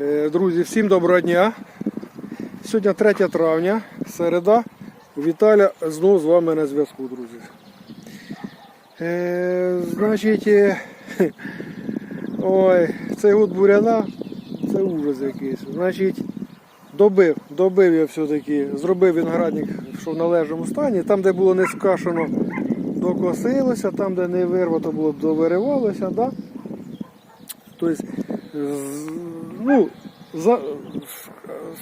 Е, Друзі, всім доброго дня. Сьогодні 3 травня, середа. Віталя знову з вами на зв'язку, друзі. Е, значить, е, ой, цей год буряна, це ужас якийсь. Значить, добив, добив я все-таки, зробив виноградник, що в належному стані. Там, де було не скашено, докосилося, там, де не вирвато було, довиривалося. Да? Тобто, ну, за,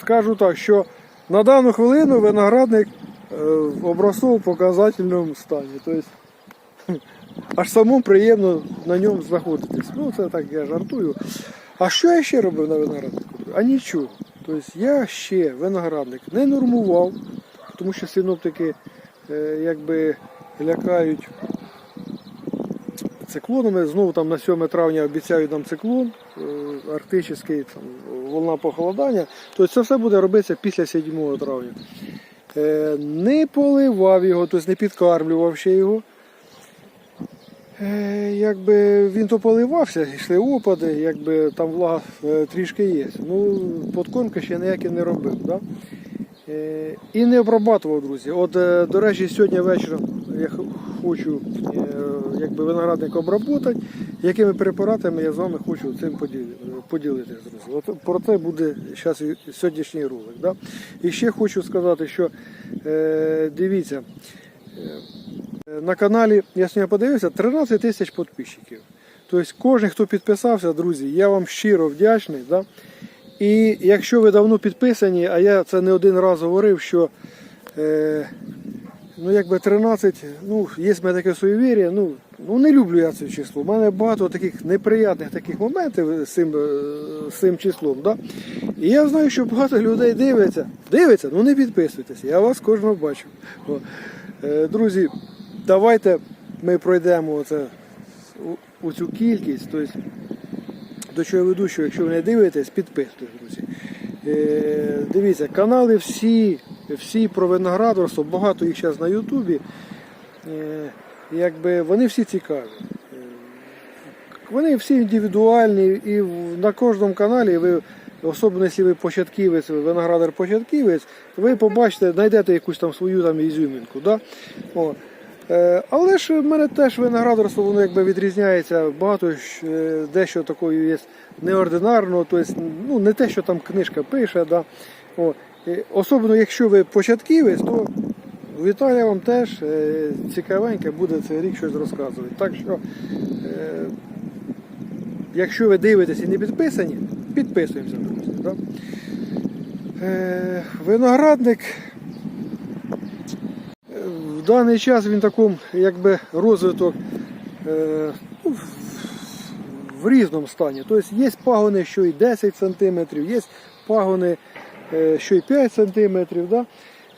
скажу так, що на дану хвилину виноградник е, в образцово показательному стані. Тобто, аж самому приємно на ньому знаходитись. Ну, це так я жартую. А що я ще робив на винограднику? А нічого. Тобто я ще виноградник не нормував, тому що синоптики е, якби лякають циклонами. Знову там на 7 травня обіцяють нам циклон е, арктичний, там, волна похолодання. Тобто це все буде робитися після 7 травня. Е, Не поливав його, тобто не підкармлював ще його. Е, Якби він то поливався, йшли опади, якби там влага трішки є. Ну, подкормки ще ніякі не робив. Да? І не обрабатував, друзі. От, до речі, сьогодні вечором я хочу е, якби виноградник обработати. Якими препаратами я з вами хочу цим поділи- поділитися. Про це буде зараз сьогоднішній ролик. Да? І ще хочу сказати, що е, дивіться. е, На каналі, я сьогодні подивився, 13 тисяч підписчиків. Тобто кожен, хто підписався, друзі, я вам щиро вдячний. Да? І якщо ви давно підписані, а я це не один раз говорив, що ну, якби 13, ну, є в мене таке суєвір'я, ну, ну не люблю я це число. У мене багато таких неприятних таких моментів з цим, е, з цим числом. Да? І я знаю, що багато людей дивляться. Дивиться, ну не підписуйтесь, я вас кожного бачу. О. Е, Друзі, давайте ми пройдемо оце, у цю кількість. Тобто, до чого я веду, що якщо ви не дивитесь, підписуйтесь, друзі. Е, дивіться, канали всі, всі про виноградарство, багато їх зараз на Ютубі. Е, якби вони всі цікаві. Е, Вони всі індивідуальні і на кожному каналі ви, особливо якщо ви початківець, ви виноградар-початківець, ви побачите, знайдете якусь там свою там ізюмінку. Да? О. Е, Але ж в мене теж виноградарство воно якби відрізняється. Багато е, дещо такої є неординарного, тобто ну, не те, що там книжка пише. Да? О. Е, Особливо, якщо ви початківець, то Віталія вам теж е, цікавеньке буде цей рік щось розказувати. Так що, е, якщо ви дивитесь і не підписані, підписуємося, друзі. Е, виноградник в даний час він такому якби розвиток ну, в- різному стані. Тобто є пагони, що і 10 см, є пагони, що і 5 см. Да?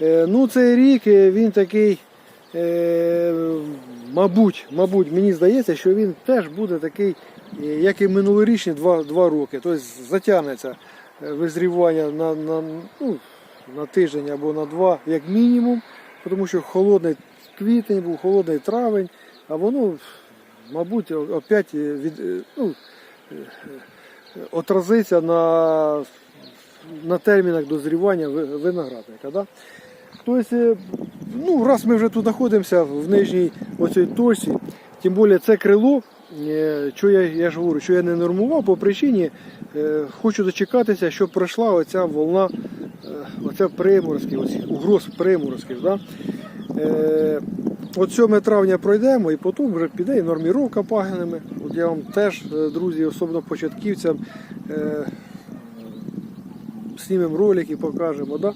Е, Ну, цей рік е, він такий, е, мабуть, мабуть, мені здається, що він теж буде такий, е, як і минулорічні 2, 2 роки. Тобто затягнеться е, визрівання на, на, ну, на тиждень або на два, як мінімум, тому що холодний квітень був, холодний травень, а воно, мабуть, опять е, від, е, ну, е, е, отразиться на, на термінах дозрівання виноградника. Да? Тобто, е, ну, раз ми вже тут знаходимося в нижній оцій точці, тим більше це крило, е, що я, я ж говорю, що я не нормував по причині, е, хочу дочекатися, щоб пройшла оця волна, оця приморозків, угроз приморозків. Да? От 7 травня пройдемо і потім вже піде і норміровка пагинами. От я вам теж, друзі, особливо початківцям, знімемо ролик і покажемо. Да?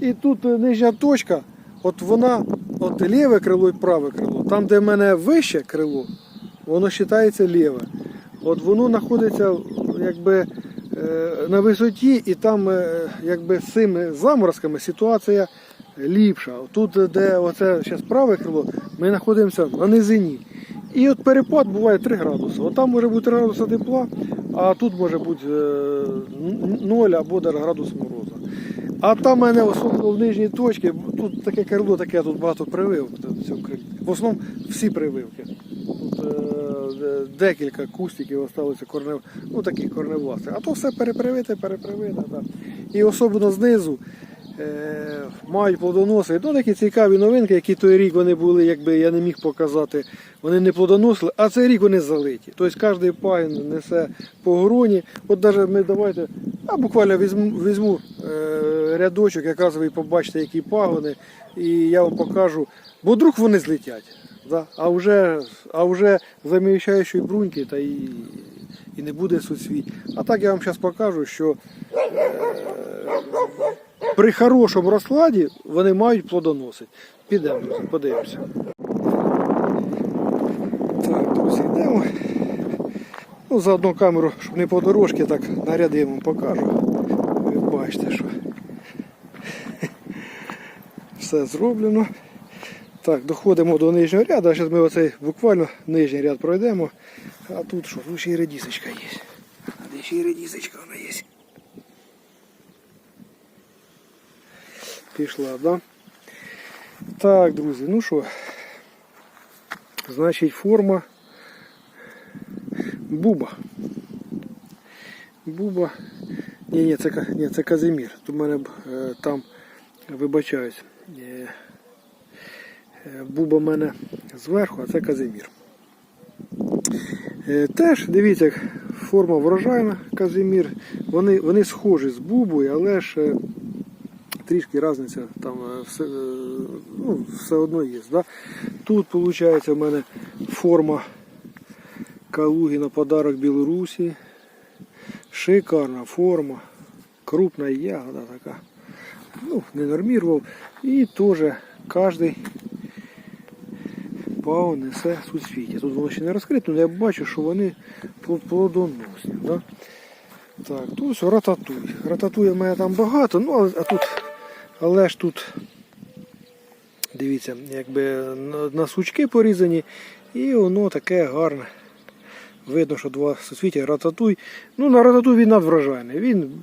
І тут е, нижня точка, от вона, от ліве крило і праве крило. Там, де в мене вище крило, воно вважається ліве. От воно знаходиться якби е, на висоті, і там е, якби з цими заморозками ситуація ліпша. Тут, де оце зараз праве крило, ми знаходимося на низині. І от перепад буває 3 градуси. От там може бути 3 градуси тепла, а тут може бути 0 або градус мороза. А там в мене особливо в нижній точці, тут таке крило, таке тут багато прививок в основному всі прививки. Тут, е, е, декілька кустиків залишилося корнев, ну таких корневластих. А то все перепривите, перепривите. Так. І особливо знизу е, мають плодоноси. Ну такі цікаві новинки, які той рік вони були, якби я не міг показати, вони не плодоносили, а цей рік вони залиті. Тобто кожен пагін несе по гроні. От навіть ми давайте, а буквально візьму, візьму е, рядочок, якраз ви побачите, які пагони, і я вам покажу, бо вдруг вони злетять. Да? А вже, а вже заміщаючої бруньки та і, і не буде суцвіть. А так я вам зараз покажу, що е, при хорошому розкладі вони мають плодоносити. Підемо, друзі, подивимося. Так, друзі, йдемо. Ну, за камеру, щоб не по дорожці, так нарядимо вам покажу. Ви бачите, що все зроблено. Так, доходимо до нижнього ряду. а Зараз ми оцей буквально нижній ряд пройдемо. А тут що? Тут ще й редисочка є. А де ще й редисочка вона є. Пішла, да? Так, друзі, ну що. Значить, форма Буба. Буба. Ні, ні, це, ні, це Казимір. В мене е, там вибачаюсь. Е, е, Буба в мене зверху, а це Казимір. Е, Теж дивіться, форма врожайна Казимір. Вони, вони схожі з бубою, але ж е, трішки різниця там е, все, е, ну, все одно є. Да? Тут виходить у мене форма Калуги на подарок Білорусі. Шикарна форма. Крупна ягода така. Ну, не нормірував. І теж кожен пау несе суцвіття. Тут воно ще не розкрито, але я бачу, що вони плодоносні. Да? Так, тут все рататуй. Рататує мене там багато, ну а тут, але ж тут, дивіться, якби на, сучки порізані, і воно таке гарне. Видно, що два суцвіття рататуй. Ну, на рататуй він надвражайний. Він,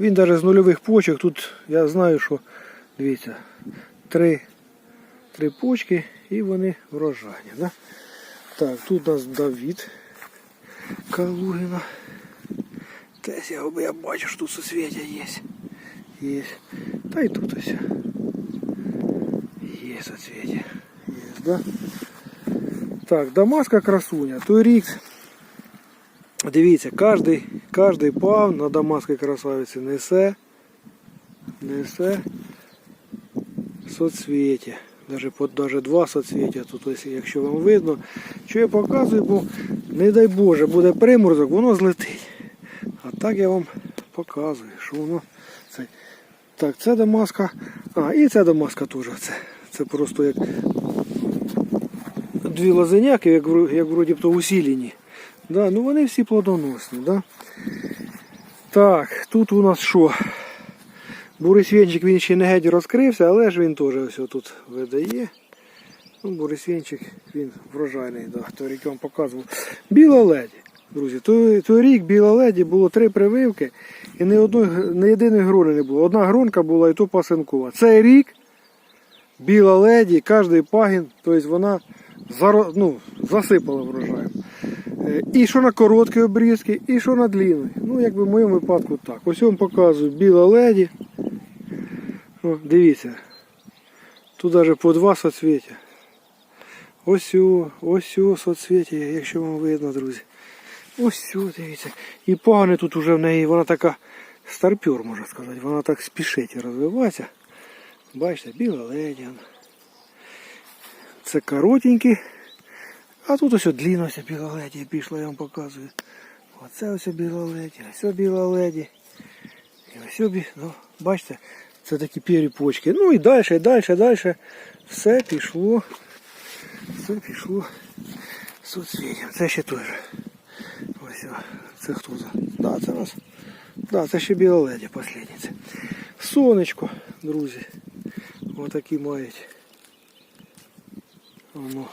він навіть з нульових почок. Тут я знаю, що дивіться, три, три почки і вони врожайні. Да? Так, тут у нас Давід Калугіна. Десь я, я бачу, що тут суцвіття. Є. Та й тут ось. Є соцвіття. Є, да? Так, Дамаска красуня. Той рік. Дивіться, кожний, кожний пав на Дамаской красавиці несе, несе соцвіття. Даже, даже два соцвіття тут, ось, якщо вам видно. Що я показую, бо не дай Боже, буде приморозок, воно злетить. А так я вам показую, що воно. Так, це Дамаска. А, і ця Дамаска теж. Це, це просто як дві лозеняки, як, як вроді б то усілені. Да, ну вони всі плодоносні. Да? Так, тут у нас що? Борисвінчик він ще не геть розкрився, але ж він теж ось тут видає. Ну, Борисвінчик, він врожайний, да, той рік я вам показував. Біла леді. Друзі, той, рік біла леді було три прививки і ні, одної, ні єдиної грони не було. Одна гронка була і то пасинкова. Цей рік біла леді, кожний пагін, тобто вона ну, засипала врожаєм. Е, І що на короткі обрізки, і що на длинні. Ну, якби в моєму випадку так. Ось я вам показую біла леді. О, дивіться. Тут навіть по два соцвіття. Ось ось о соцвіття, якщо вам видно, друзі. Ось дивіться. І пагани тут уже в неї, вона така старпер, можна сказати. Вона так спішить розвиватися. Бачите, біла леді. Це коротенькі. А тут ось длінна ось біла леді пішла, я вам показую. Оце ось біла леді, ось біла леді. І ось бі... ну, бачите, це такі перепочки. Ну і далі, і далі, і далі. Все пішло. Все пішло соцвітям. Це ще теж. Ось це хто за? Да, це нас. Да, це ще біла леді послідниця. Сонечко, друзі. Отакі мають. Воно.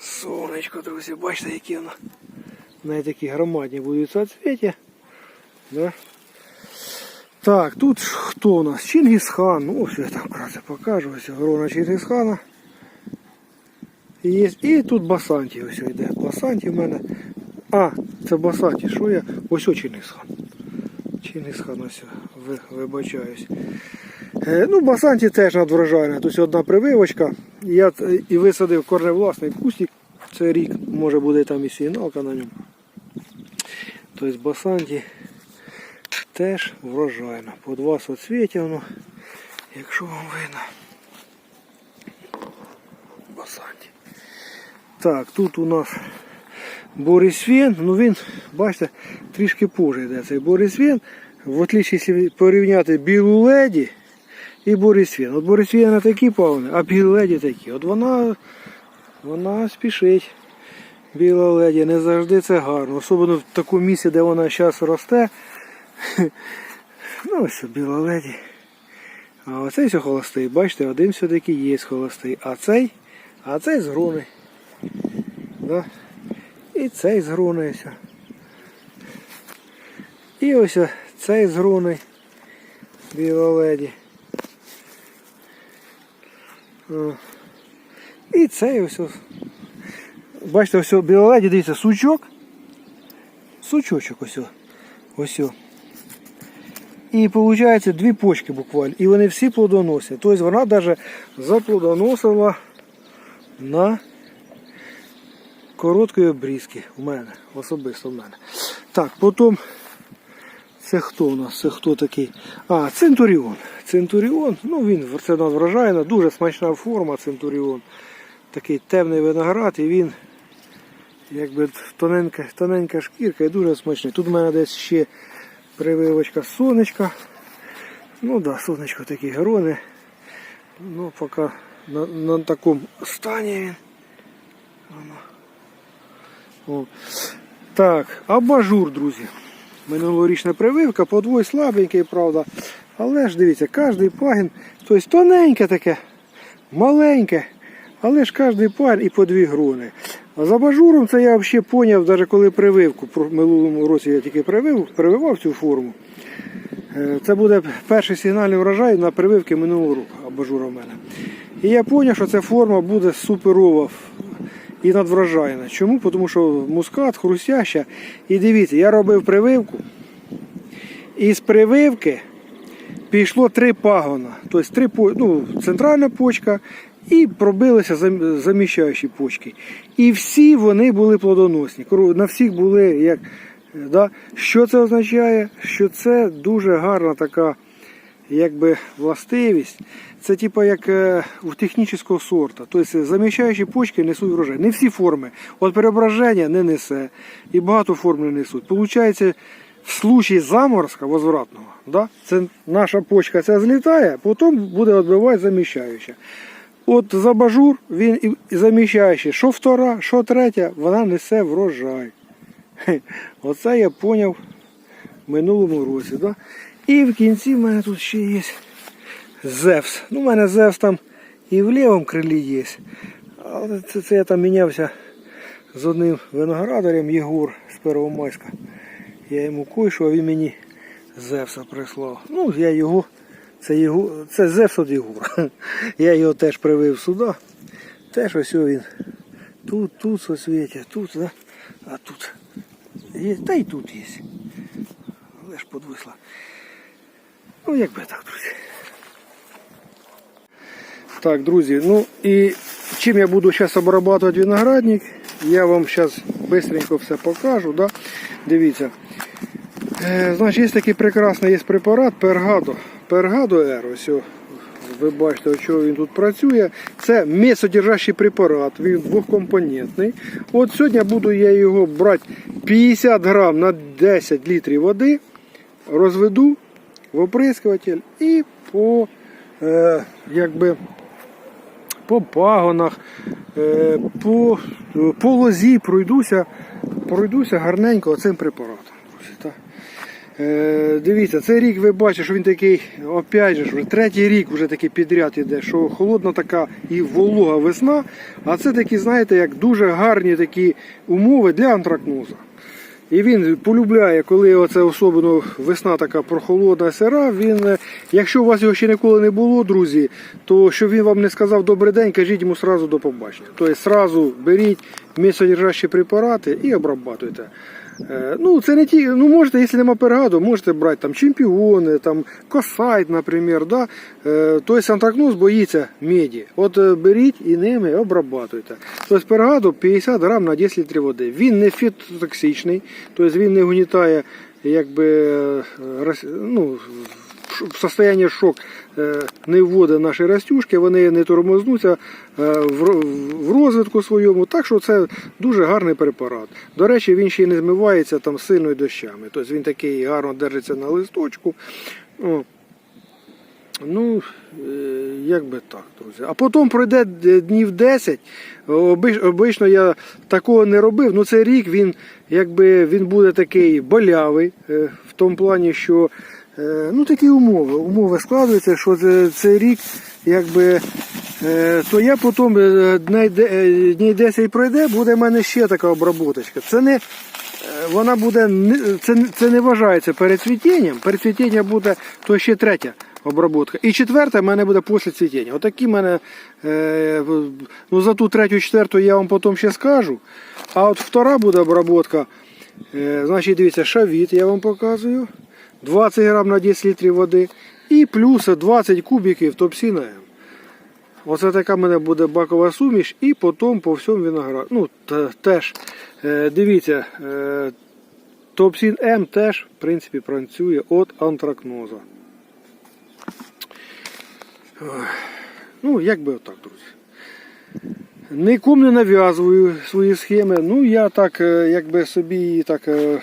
Сонечко, друзі, бачите, які воно. Навіть такі громадні будуть соцвіття. Да? Так, тут хто у нас? Чингісхан. Ну, ось я там вкратце покажу. Ось грона Чингісхана. Є, і тут басанті ось йде. Басанті в мене. А, це басанті. Що я? Ось ось Чингисхан. Чингисхан ось, ви, вибачаюсь. Е, ну, басанті теж надвражайна. Тобто одна прививочка. Я і висадив корневласний кустик. Це рік, може буде там і сігналка на ньому. Тобто басанті теж врожайна. По два соцвітя воно, якщо вам видно. Басанті. Так, тут у нас Борисвін, ну він, бачите, трішки позже йде цей Борисвін. В отличі, якщо порівняти білу леді і Борисвін. От Борисвін такі павни, а білі леді такі. От вона, вона спішить. Біла леді, не завжди це гарно. Особливо в такому місці, де вона зараз росте. Ну ось біла леді. А оцей все холостий. Бачите, один все-таки є холостий. А цей, а цей з груни. Да? І цей з груни. І ось цей з груни. Біла леді. О. І цей ось. Бачите, ось біла леді, дивіться, сучок. Сучочок ось. Ось. І виходить дві почки буквально. І вони всі плодоносять. Тобто вона навіть заплодоносила на короткої обрізки у мене, особисто в мене. Так, потім це хто у нас? Це хто такий? А, Центуріон. Центуріон, ну він це вражає, дуже смачна форма Центуріон. Такий темний виноград і він якби тоненька, тоненька шкірка і дуже смачний. Тут в мене десь ще прививочка сонечка. Ну да, сонечко такі грони. Ну, поки на, на такому стані він. О. Так, абажур, друзі. Минулорічна прививка, подвой слабенький, правда. Але ж дивіться, кожний пагін, тобто тоненьке таке, маленьке, але ж кожний пагін і по дві грони. А з абажуром це я взагалі поняв, навіть коли прививку. В минулому році я тільки привив, прививав цю форму. Е, Це буде перший сигнальний врожай на прививки минулого року абажура в мене. І я зрозумів, що ця форма буде суперова і надвражайна. Чому? Тому що мускат, хрустяща. І дивіться, я робив прививку. І з прививки пішло три пагона. Тобто три, ну, центральна почка і пробилися заміщаючі почки. І всі вони були плодоносні. На всіх були як. е, Да? Що це означає? Що це дуже гарна така якби властивість. Це типа як е, у технічного сорту. Тобто заміщаючі почки несуть врожай. Не всі форми. От переображення не несе. І багато форм не несуть. Получається, в случаї заморозка возвратного, да, це наша почка ця злітає, потім буде відбивати заміщаюча. От за бажур він і заміщаючий, що втора, що третя, вона несе врожай. Оце я поняв в минулому році. Да? І в кінці в мене тут ще є Зевс. Ну, у мене Зевс там і в лівому крилі є. Але це, це я там мінявся з одним виноградарем Єгор з Первомайська. Я йому койшу, а він мені Зевса прислав. Ну, я його, це його, це Зевс від Єгора. Я його теж привив сюди. Теж ось він. Тут, тут соцвітя, тут, да? а тут. Є, та й тут є. Ж подвисла. Ну, якби так, друзі. Так, друзі, ну і чим я буду зараз обрабатувати виноградник, я вам зараз швидко все покажу. Да? Дивіться. Е, значить, є такий прекрасний є препарат Пергадо. Пергадо Р. Ось ви бачите, чого він тут працює. Це м'ясодержащий препарат, він двохкомпонентний. От сьогодні буду я його брати 50 грам на 10 літрів води, розведу в і по е, якби по пагонах, е, по, по лозі пройдуся, пройдуся гарненько цим препаратом. Е, дивіться, цей рік ви бачите, що він такий, опять же, вже третій рік вже такий підряд іде, що холодна така і волога весна, а це такі, знаєте, як дуже гарні такі умови для антракноза. І він полюбляє, коли оце особливо весна така прохолодна сира. Він, е, якщо у вас його ще ніколи не було, друзі, то щоб він вам не сказав добрий день, кажіть йому сразу до побачення. Тобто сразу беріть місцедержащі препарати і обрабатуйте. Е, Ну, це не ті, ну можете, якщо нема перегаду, можете брати там чемпіони, там косайт, наприклад. Да? Е, Тобто антракноз боїться меді. От е, беріть і ними обрабатуйте. Тобто перегаду 50 грам на 10 літрів води. Він не фітотоксичний, тобто він не гнітає якби, ну, в состоянні шок е, не вводить наші растюшки, вони не тормознуться е, в розвитку своєму. Так що це дуже гарний препарат. До речі, він ще й не змивається там сильною дощами. Тобто він такий гарно держиться на листочку. Ну, е, як би так, друзі. А потім пройде днів 10. Обично я такого не робив. Ну, цей рік він, якби, він буде такий болявий, е, в тому плані, що е, ну, такі умови. Умови складуються, що цей рік, якби. е, То я потім е, е, днів 10 пройде, буде в мене ще така обработочка. Це не, е, вона буде це, це не вважається перед цвітінням. Перед цвітінням буде то ще третя обработка. І четверта в мене буде після цвітіння. Отакі в мене е, ну за ту третю, четверту я вам потім ще скажу. А от втора буде обработка. Е, значить, дивіться, шавіт я вам показую. 20 грам на 10 літрів води. І плюс 20 кубиків топсіна М. Оце така в мене буде бакова суміш, і потім по всьому винограду. Ну, те- теж, е, дивіться, е, Топсін М теж, в принципі, працює від антракноза. Ну, як би отак, друзі. Нікому не нав'язую свої схеми. Ну, я так, е, якби собі її так е, е,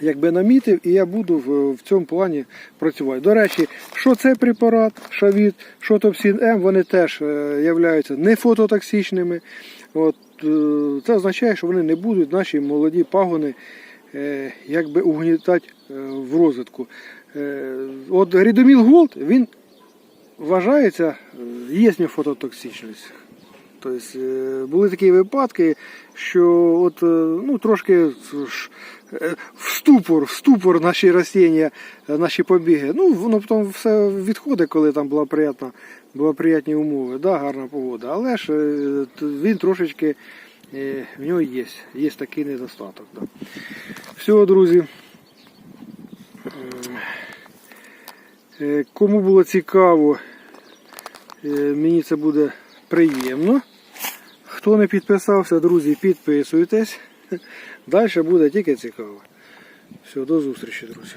якби намітив, і я буду в, в цьому плані працювати. До речі, що це препарат, шавіт, що топсін М, вони теж являються не фототоксичними. От, це означає, що вони не будуть наші молоді пагони якби угнітати в розвитку. От Рідоміл Голд, він вважається, є фототоксичність. Тобто е, були такі випадки, що от, е, ну, трошки е, в ступор, в ступор наші ростіння, е, наші побіги. Ну, воно потім все відходить, коли там була приятна, були приятні умови, да, гарна погода. Але ж він трошечки в нього є, є такий недостаток. Да. Все, друзі. Кому було цікаво, мені це буде приємно. Хто не підписався, друзі, підписуйтесь. Далі буде тільки цікаво. Все, до зустрічі, друзі.